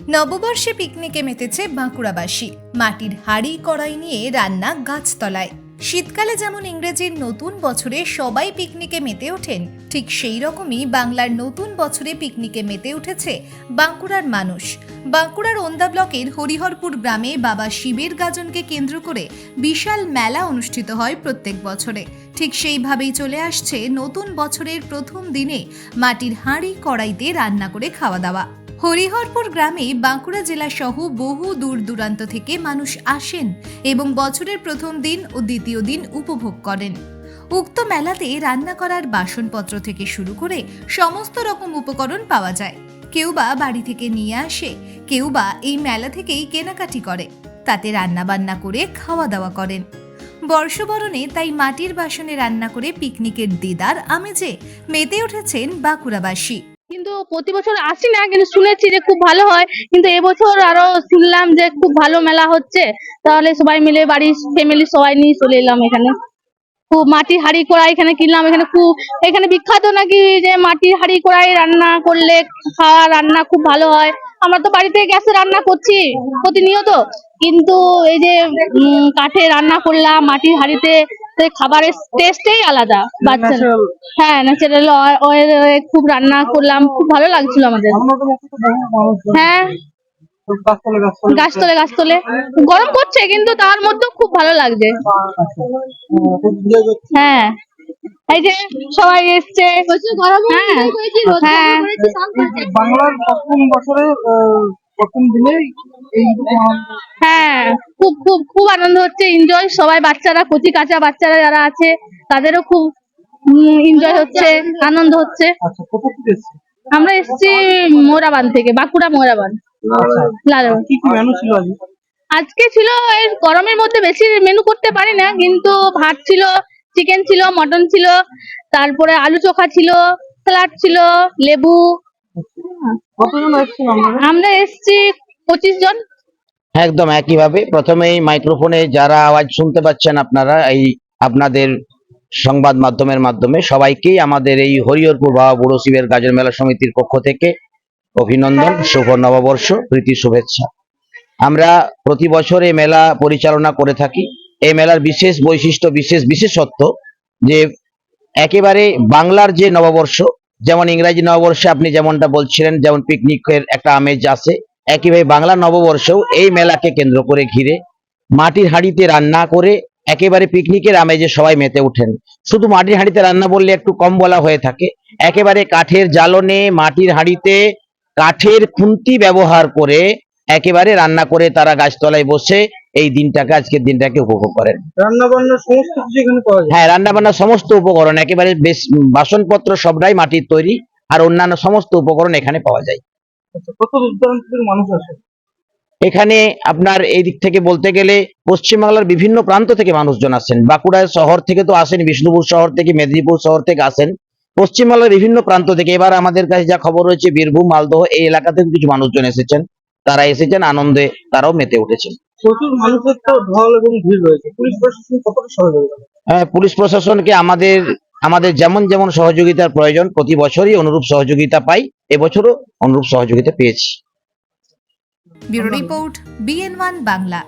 নববর্ষে পিকনিকে মেতেছে বাঁকুড়াবাসী। মাটির হাড়ি, কড়াই নিয়ে রান্না গাছতলায়। শীতকালে যেমন ইংরেজির নতুন বছরে সবাই পিকনিকে মেতে ওঠেন, ঠিক সেই রকমই বাংলার নতুন বছরে পিকনিকে মেতে উঠেছে বাঁকুড়ার মানুষ। বাঁকুড়ার ওন্দা ব্লকের হরিহরপুর গ্রামে বাবা শিবের গাজনকে কেন্দ্র করে বিশাল মেলা অনুষ্ঠিত হয় প্রত্যেক বছরে। ঠিক সেইভাবেই চলে আসছে নতুন বছরের প্রথম দিনে মাটির হাঁড়ি, কড়াইতে রান্না করে খাওয়া দাওয়া। হরিহরপুর গ্রামে বাঁকুড়া জেলা সহ বহু দূর দূরান্ত থেকে মানুষ আসেন এবং বছরের প্রথম দিন ও দ্বিতীয় দিন উপভোগ করেন। উক্ত মেলাতে রান্না করার বাসনপত্র থেকে শুরু করে সমস্ত রকম উপকরণ পাওয়া যায়। কেউ বা বাড়ি থেকে নিয়ে আসে, কেউ বা এই মেলা থেকেই কেনাকাটি করে। তাতে রান্না বান্না করে খাওয়া দাওয়া করেন। বর্ষবরণে তাই মাটির বাসনে রান্না করে পিকনিকের দিদার আমেজে মেতে উঠেছেন বাঁকুড়াবাসী। কিন্তু প্রতি বছর আসি না, কিন্তু শুনেছি যে খুব ভালো হয়। কিন্তু এবছর আরও শুনলাম যে খুব ভালো মেলা হচ্ছে। তাহলে সবাই মিলে বাড়ির ফ্যামিলি সবাই নিয়ে চলে এলাম এখানে। খুব মাটির হাঁড়ি কড়াই এখানে কিনলাম, এখানে খুব, এখানে বিখ্যাত নাকি যে মাটির হাঁড়ি কড়াই রান্না করলে খাওয়া, রান্না খুব ভালো হয়। আমরা তো বাড়িতে গ্যাসে রান্না করছি, প্রতিনিয়ত। কিন্তু এই যে কাঠে রান্না করলাম, মাটির হাঁড়িতে খাবারের টেস্টেই আলাদা বাচ্চা হ্যাঁ ন্যাচারাল অয়েল খুব রান্না করলাম খুব ভালো লাগছিল আমাদের। হ্যাঁ। গাছতলে গাছতলে। গরম করছে কিন্তু তার মধ্যেও খুব ভালো লাগছে। হ্যাঁ এই যে সবাই এসছে। হ্যাঁ। হ্যাঁ। বাংলার প্রথম বছরে প্রথম দিনে এই হ্যাঁ খুব খুব খুব আনন্দ হচ্ছে এনজয় সবাই বাচ্চারা কচি কাঁচা বাচ্চারা যারা আছে তাদেরও খুব এনজয় হচ্ছে আনন্দ হচ্ছে। আচ্ছা আমরা এসেছি মোরাবান থেকে বাঁকুড়া মোরাবান। আচ্ছা আজকে? ছিল এর গরমের মধ্যে বেশি মেনু করতে পারি না কিন্তু ভাত ছিল চিকেন ছিল মটন ছিল তারপরে আলু চোখা ছিল স্যালাড ছিল লেবু আমরা এসেছি পঁচিশ জন। একদম একইভাবে। প্রথমেই মাইক্রোফোনে যারা আওয়াজ শুনতে পাচ্ছেন আপনারা এই আপনাদের সংবাদ মাধ্যমের মাধ্যমে সবাইকেই আমাদের এই হরিহরপুর বাবা বুড়ো শিবের গাজন মেলা সমিতির পক্ষ থেকে অভিনন্দন শুভ নববর্ষ প্রীতি শুভেচ্ছা। আমরা প্রতি বছর এই মেলা পরিচালনা করে থাকি। এই মেলার বিশেষ বৈশিষ্ট্য বিশেষ বিশেষত্ব যে একেবারে বাংলার যে নববর্ষ যেমন ইংরাজি নববর্ষে আপনি যেমনটা বলছিলেন, যেমন পিকনিকের একটা আমেজ আছে, একইভাবে বাংলা নববর্ষেও এই মেলাকে কেন্দ্র করে ঘিরে মাটির হাঁড়িতে রান্না করে একেবারে পিকনিকের আমেজে সবাই মেতে ওঠেন। শুধু মাটির হাঁড়িতে রান্না বললে একটু কম বলা হয়ে থাকে, একেবারে কাঠের জ্বালনে মাটির হাঁড়িতে কাঠের খুন্তি ব্যবহার করে একেবারে রান্না করে তারা গাছতলায় বসে এই দিনটাকে আজকের দিনটাকে উপভোগ করেন। রান্না সমস্ত কিছু এখানে পাওয়া যায়। হ্যাঁ রান্না সমস্ত উপকরণ একেবারে বেশ বাসনপত্র সবটাই মাটির তৈরি আর অন্যান্য সমস্ত উপকরণ এখানে পাওয়া যায়। আচ্ছা কত দূরান্ত থেকে মানুষ আসে? এখানে আপনার এই দিক থেকে বলতে গেলে পশ্চিমবাংলার বিভিন্ন প্রান্ত থেকে মানুষজন আসেন। বাঁকুড়া শহর থেকে তো আসেন বিষ্ণুপুর শহর থেকে মেদিনীপুর শহর থেকে আসেন। পশ্চিমবাংলার বিভিন্ন প্রান্ত থেকে এবার আমাদের কাছে যা খবর রয়েছে বীরভূম মালদহ এই এলাকা থেকে কিছু মানুষজন এসেছেন। তারা এসেছেন আনন্দে তারাও মেতে উঠেছেন। প্রচুর মানুষের তো ঢল এবং ভিড় রয়েছে। পুলিশ প্রশাসন কতটা সহযোগিতা হ্যাঁ, পুলিশ প্রশাসনকে আমাদের আমাদের যেমন যেমন সহযোগিতার প্রয়োজন প্রতি বছরই অনুরূপ সহযোগিতা পাই। এবছরও অনুরূপ সহযোগিতা পেয়েছি। Bureau report BN one Bangla.